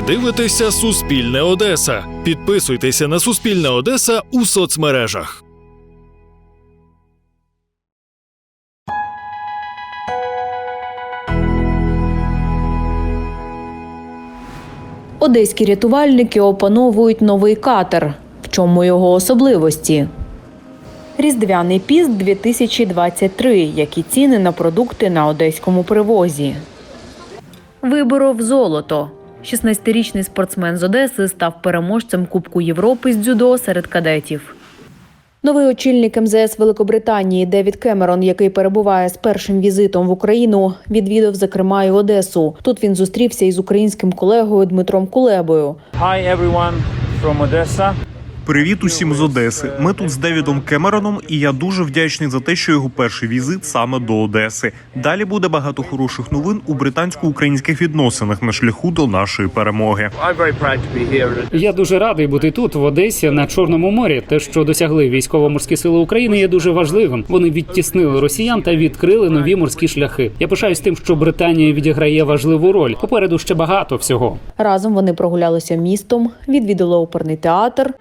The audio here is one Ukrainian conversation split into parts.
Ви дивитеся Суспільне Одеса. Підписуйтеся на Суспільне Одеса у соцмережах. Одеські рятувальники опановують новий катер. В чому його особливості? Різдвяний піст 2023. Які ціни на продукти на одеському привозі? Виборов золото. 16-річний спортсмен з Одеси став переможцем Кубку Європи з дзюдо серед кадетів. Новий очільник МЗС Великобританії Девід Кемерон, який перебуває з першим візитом в Україну, відвідав зокрема і Одесу. Тут він зустрівся із українським колегою Дмитром Кулебою. Hi everyone from Odessa. Привіт усім з Одеси. Ми тут з Девідом Кемероном, і я дуже вдячний за те, що його перший візит саме до Одеси. Далі буде багато хороших новин у британсько-українських відносинах на шляху до нашої перемоги. Я дуже радий бути тут, в Одесі, на Чорному морі. Те, що досягли військово-морські сили України, є дуже важливим. Вони відтіснили росіян та відкрили нові морські шляхи. Я пишаюсь тим, що Британія відіграє важливу роль. Попереду ще багато всього. Разом вони прогулялися містом, відвідали оперний театр.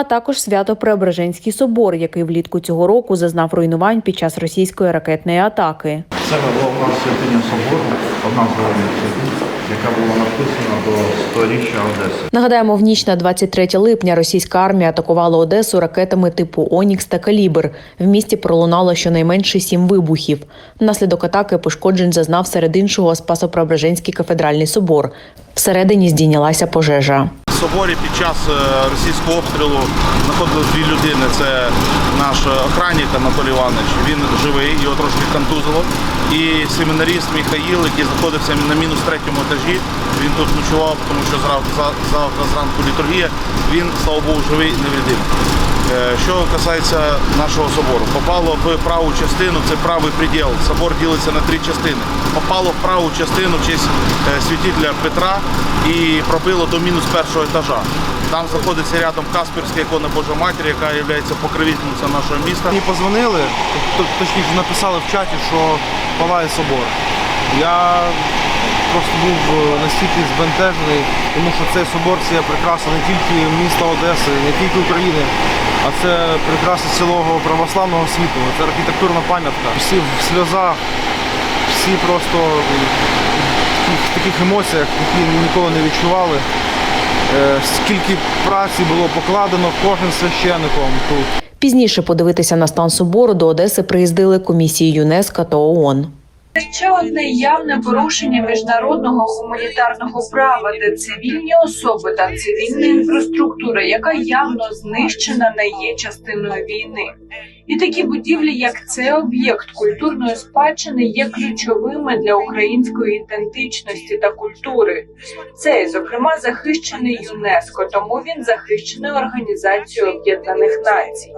А також Свято-Преображенський собор, який влітку цього року зазнав руйнувань під час російської ракетної атаки. Це головна святиня собору, одна з головних святинь, яка була написана до сторіччя Одеси. Нагадаємо, в ніч на 23 липня російська армія атакувала Одесу ракетами типу Онікс та Калібр. В місті пролунало щонайменше сім вибухів. Внаслідок атаки пошкоджень зазнав серед іншого Спасо-Преображенський кафедральний собор. Всередині здійнялася пожежа. Соборі під час е, російського обстрілу знаходились дві людини. Це наш охранник Анатолій Іванович. Він живий, його трошки контузило. І семінаріст Михаїл, який знаходився на мінус третьому етажі. Він тут ночував, тому що завтра зранку літургія. Він, слава Богу, живий, невредимий. Е, Що касається нашого собору, попало в праву частину, це правий приділ. Собор ділиться на три частини. Попало в праву частину честь е, святителя Петра і пробило до мінус першого етажа. Там знаходиться рядом Касперська ікона Божа Матір, яка є покровительниця нашого міста. Мені позвонили, точніше написали в чаті, що палає собор. Я просто був е, настільки збентежений, тому що цей собор це прикраса не тільки міста Одеси, не тільки України, а це прикраса цілого православного світу. Це архітектурна пам'ятка. Всі в сльозах, всі просто в таких емоціях, які ніколи не відчували. Е, Скільки праці було покладено кожним священником тут. Пізніше подивитися на стан собору до Одеси приїздили комісії ЮНЕСКО та ООН. Ще одне явне порушення міжнародного гуманітарного права, де цивільні особи та цивільна інфраструктура, яка явно знищена, не є частиною війни. І такі будівлі, як цей об'єкт культурної спадщини, є ключовими для української ідентичності та культури. Цей, зокрема, захищений ЮНЕСКО, тому він захищений Організацією Об'єднаних Націй.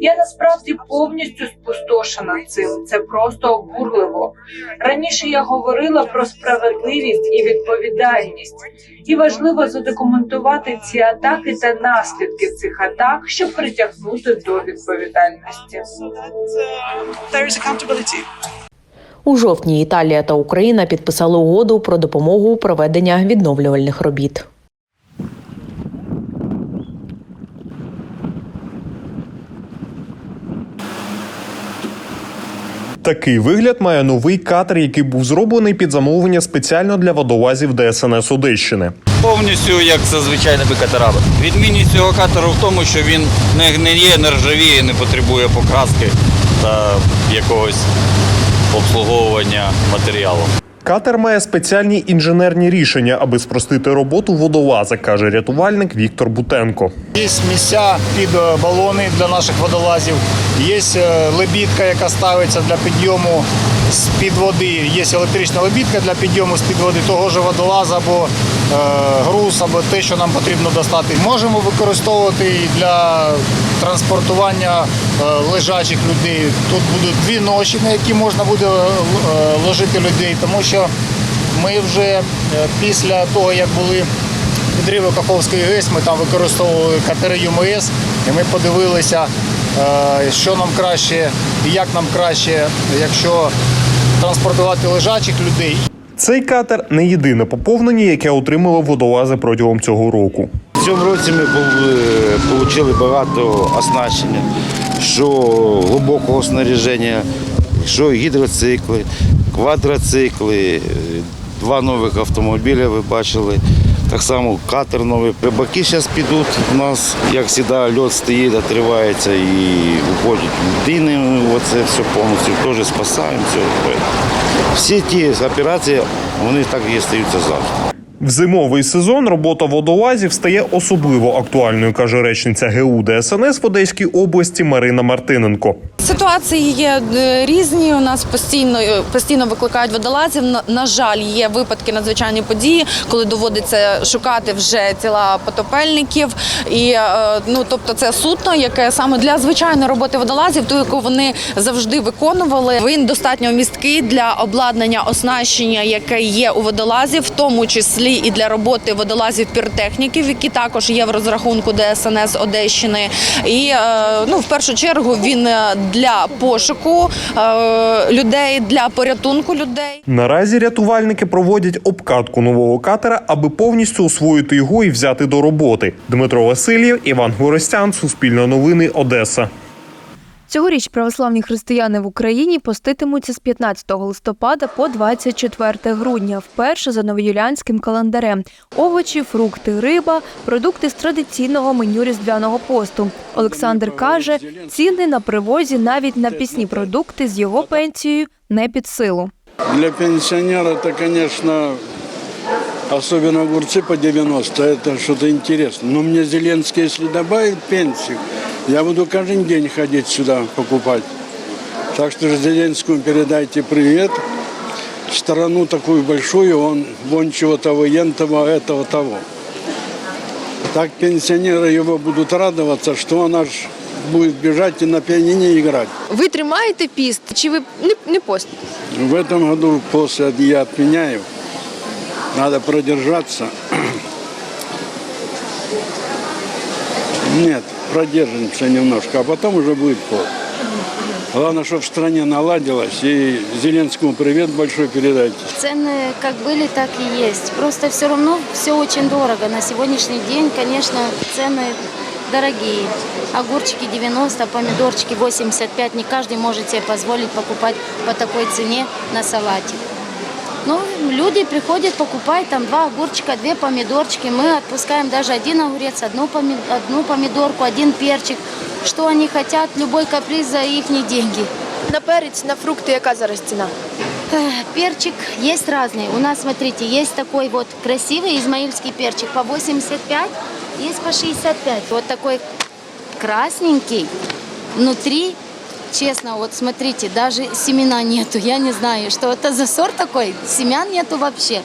Я насправді повністю спустошена цим. Це просто обурливо. Раніше я говорила про справедливість і відповідальність, і важливо задокументувати ці атаки та наслідки цих атак, щоб притягнути до відповідальності. У жовтні Італія та Україна підписали угоду про допомогу у проведення відновлювальних робіт. Такий вигляд має новий катер, який був зроблений під замовлення спеціально для водолазів ДСНС Одещини. Повністю як це звичайний катера. Відмінність цього катеру в тому, що він не гниє, не ржавіє, не потребує покраски та якогось обслуговування матеріалу. Катер має спеціальні інженерні рішення, аби спростити роботу водолаза, каже рятувальник Віктор Бутенко. Є місця під е, балони для наших водолазів, є е, лебідка, яка ставиться для підйому з-під води. Є електрична лебідка для підйому з-під води того ж водолаза або е, груз, або те, що нам потрібно достати. Можемо використовувати і для транспортування лежачих людей. Тут будуть дві ноші, на які можна буде ложити людей, тому що ми вже е, після того, як були підриви Каховської ГЕС, ми там використовували катери ЮМС, і ми подивилися е, що нам краще і як нам краще, якщо транспортувати лежачих людей. Цей катер не єдине поповнення, яке отримали водолази протягом цього року. В цьому році ми отримали багато оснащення, що глибокого снаряження, що гідроцикли, квадроцикли, е, два нових автомобіля ви бачили. Так само катер новий. Рибаки зараз підуть у нас, як завжди, льот стоїть, відривається і уходять людини. Оце все повністю теж спасаємо. Всі ті операції, вони так і стаються завжди. В зимовий сезон робота водолазів стає особливо актуальною, каже речниця ГУ ДСНС в Одеській області Марина Мартиненко. Ситуації є е, різні. У нас постійно е, постійно викликають водолазів. На, жаль, є випадки надзвичайні події, коли доводиться шукати вже тіла потопельників. І е, ну тобто, це судно, яке саме для звичайної роботи водолазів, ту, яку вони завжди виконували. Він достатньо місткий для обладнання оснащення, яке є у водолазів, в тому числі і для роботи водолазів піротехніків, які також є в розрахунку ДСНС Одещини. І ну в першу чергу він для пошуку е, людей, для порятунку людей. Наразі рятувальники проводять обкатку нового катера, аби повністю освоїти його і взяти до роботи. Дмитро Васильєв, Іван Горостян, Суспільне новини, Одеса. Цьогоріч православні християни в Україні поститимуться з 15 листопада по 24 грудня, вперше за новоюліанським календарем. Овочі, фрукти, риба, продукти з традиційного меню різдвяного посту. Олександр каже, ціни на привозі навіть на пісні продукти з його пенсією не під силу. Для пенсионера это, конечно, особенно огурцы по 90, это что-то интересное. Но мне Зеленский, если добавит пенсию, Я буду каждый день ходить сюда покупать. Так что Зеленскому передайте привет. Страну такую большую, он вон чего-то военного, этого того. Так пенсионеры его будут радоваться, что он аж будет бежать и на пианине играть. Ви тримаєте піст? Чи ви не, не постите? В этом году после я отменяю. Надо продержаться. Нет, продержимся немножко, а потом уже будет пол. Главное, чтобы в стране наладилось. И Зеленскому привет большой передайте. Цены как были, так и есть. Просто все равно все очень дорого. На сегодняшний день, конечно, цены дорогие. Огурчики 90, помидорчики 85. Не каждый может себе позволить покупать по такой цене на салатик. Ну, люди приходят, покупают там два огурчика, две помидорчики. Мы отпускаем даже один огурец, одну, поми- одну помидорку, один перчик. Что они хотят, любой каприз за их деньги. На перець, на фрукти яка зараз ціна? Эх, Перчик есть разный. У нас, смотрите, есть такой вот красивый измаильский перчик по 85, есть по 65. Вот такой красненький, внутри, честно, вот смотрите, даже семена нету. Я не знаю, что это за сорт такой. Семян нету вообще.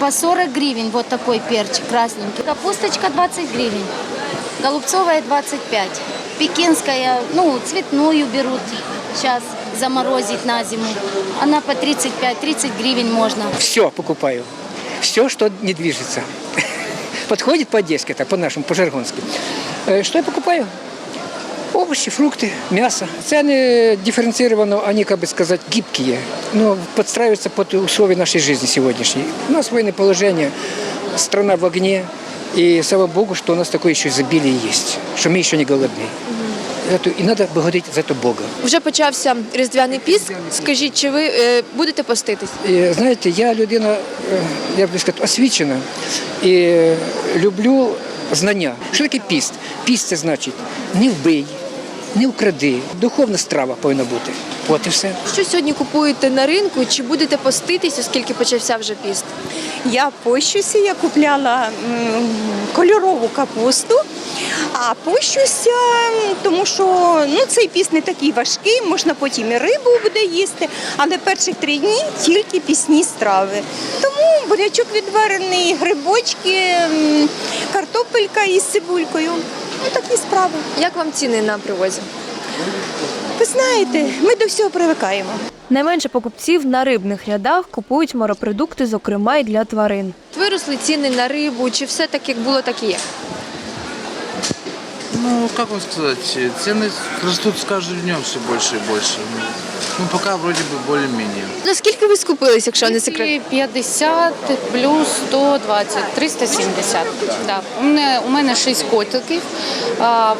По 40 гривен вот такой перчик красненький. Капусточка 20 гривен, голубцовая 25. Пекинская, ну, цветную берут сейчас заморозить на зиму. Она по 35-30 гривен можно. Все покупаю. Все, что не движется. Подходит по-одесски, так, по-нашему, по-жаргонски. Э, Что я покупаю? Овощи, фрукты, мясо. Цены дифференцированы, они, как бы сказать, гибкие, но подстраиваются под условия нашей жизни сегодняшней. У нас военное положение, страна в огне, и слава Богу, что у нас такое еще изобилие есть, что мы еще не голодны. Это- И надо благодарить за это Бога. Вже почався різдвяний піст. Скажіть, чи ви е, будете поститись? І, знаєте, я людина, е, я б сказати, освічена і е, люблю знання. Що таке піст? Піст це значить не вбий, не вкради. Духовна страва повинна бути. От і все. Що сьогодні купуєте на ринку? Чи будете поститись, оскільки почався вже піст? Я пощуся, я купляла м, кольорову капусту, а пощуся, тому що ну, цей піс не такий важкий, можна потім і рибу буде їсти, але перших три дні тільки пісні страви. Тому бурячок відварений, грибочки, м, картопелька із цибулькою. Ну, такі справи. Як вам ціни на привозі? Ви знаєте, ми до всього привикаємо. Найменше покупців на рибних рядах купують морепродукти, зокрема і для тварин. Виросли ціни на рибу, чи все так, як було, так і є? Ну, как вам сказать, цены растут с каждым днем все больше и больше. Ну, поки вроді би більш-менш. Наскільки ви скупились, якщо не секрет? 50 плюс 120, 370. Да. У мене, у мене 6 котиків, а,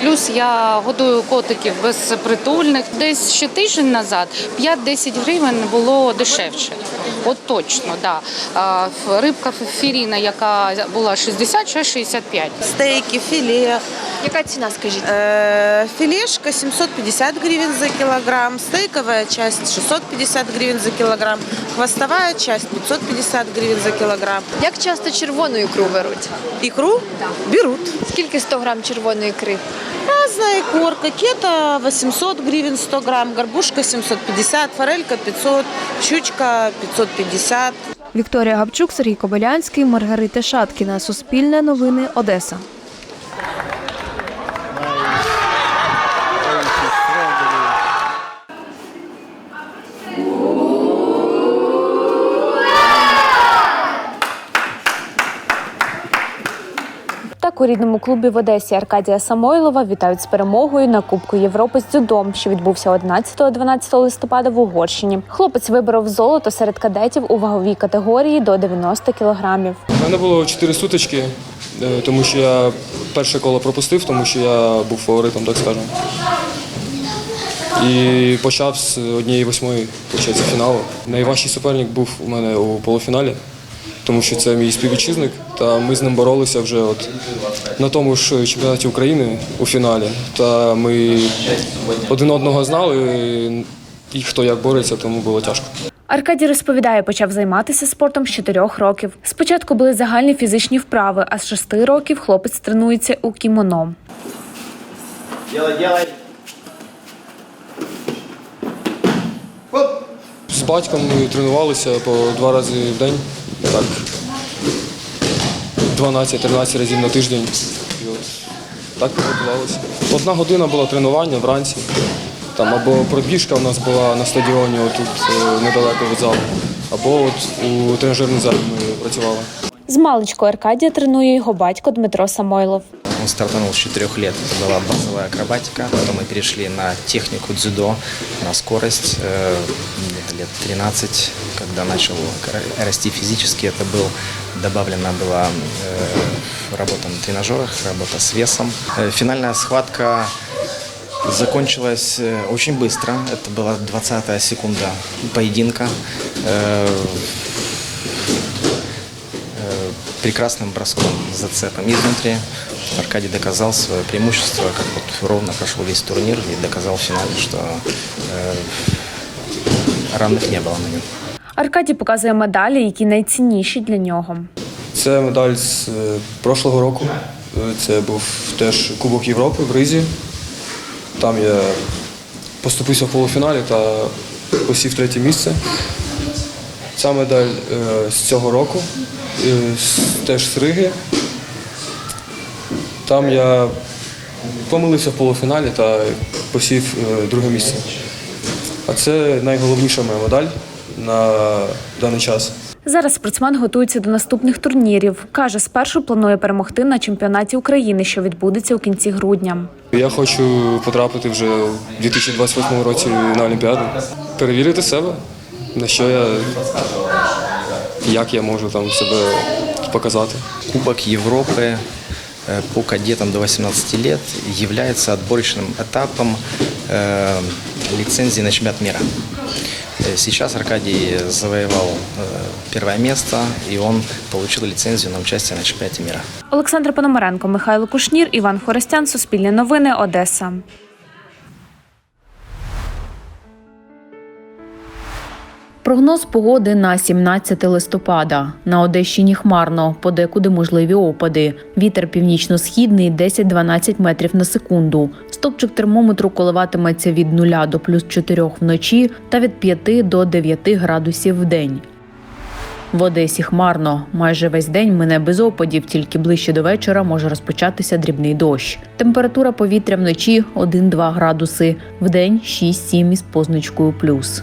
плюс я годую котиків безпритульних. Десь ще тиждень назад 5-10 гривень було дешевше. От точно, да. Рибка фіріна, яка була 60, ще 65. Стейки, филе. Яка ціна, скажіть? Э, Филешка 750 гривен за килограмм, стейковая часть 650 гривен за килограмм, хвостовая часть 550 гривен за килограмм. Як часто червону ікру беруть? Икру берут. Скільки 100 грам червоної ікри? Разная корка. Кета 800 гривен 100 грамм, горбушка 750, форелька 500, щучка 550. Вікторія Габчук, Сергій Кобилянський, Маргарита Шаткіна. Суспільне новини Одеса. У рідному клубі в Одесі Аркадія Самойлова вітають з перемогою на Кубку Європи з дзюдом, що відбувся 11-12 листопада в Угорщині. Хлопець виборов золото серед кадетів у ваговій категорії до 90 кілограмів. У мене було 4 сутички, е, тому що я перше коло пропустив, тому що я був фаворитом, так скажемо. І почав з однієї восьмої фіналу. Найважчий суперник був у мене у полуфіналі, тому що це мій співвітчизник, та ми з ним боролися вже от на тому ж чемпіонаті України у фіналі. Та ми один одного знали, і хто як бореться, тому було тяжко. Аркадій розповідає, почав займатися спортом з 4 років. Спочатку були загальні фізичні вправи, а з 6 років хлопець тренується у кімоно. З батьком ми тренувалися по два рази в день, так 12-13 разів на тиждень. І от так ми готувалися. Одна година була тренування вранці. Там або пробіжка у нас була на стадіоні, отут е, недалеко від залу, або от у тренажерній залі ми працювали. З маличку Аркадія тренує його батько Дмитро Самойлов. Он стартанул с 4 лет. Это была базовая акробатика. Потом мы перешли на технику дзюдо, на скорость. Лет 13, когда начал ра- расти физически, это был добавлена была э, работа на тренажерах, работа с весом. Э, Финальная схватка закончилась э, очень быстро. Это была 20 секунда поединка. Э, э, прекрасным броском зацепом изнутри. Аркадий доказал свое преимущество, как вот ровно прошел весь турнир и доказал в финале, что э, равных не на нем. Аркадій показує медалі, які найцінніші для нього. Це медаль з е, прошлого року. Е, Це був теж Кубок Європи в Ризі. Там я поступився в полуфіналі та посів третє місце. Ця медаль е, з цього року, теж з Риги. Там я помилився в полуфіналі та посів друге місце. А це найголовніша моя медаль на даний час. Зараз спортсмен готується до наступних турнірів. Каже, спершу планує перемогти на чемпіонаті України, що відбудеться у кінці грудня. Я хочу потрапити вже у 2028 році на Олімпіаду, перевірити себе, на що я, як я можу там себе показати. Кубок Европы э, по кадетам до 18 лет является отборочным этапом э, лицензии на чемпионат мира. Э, Сейчас Аркадий завоевал э, первое место, и он получил лицензию на участие на чемпионате мира. Олександр Пономаренко, Михайло Кушнір, Іван Хоростян, Суспільне новини, Одеса. Прогноз погоди на 17 листопада. На Одещині хмарно, подекуди можливі опади. Вітер північно-східний 10-12 метрів на секунду. Стопчик термометру коливатиметься від 0 до плюс 4 вночі та від 5 до 9 градусів в день. В Одесі хмарно. Майже весь день мине без опадів, тільки ближче до вечора може розпочатися дрібний дощ. Температура повітря вночі 1-2 градуси, вдень 6-7 із позначкою плюс.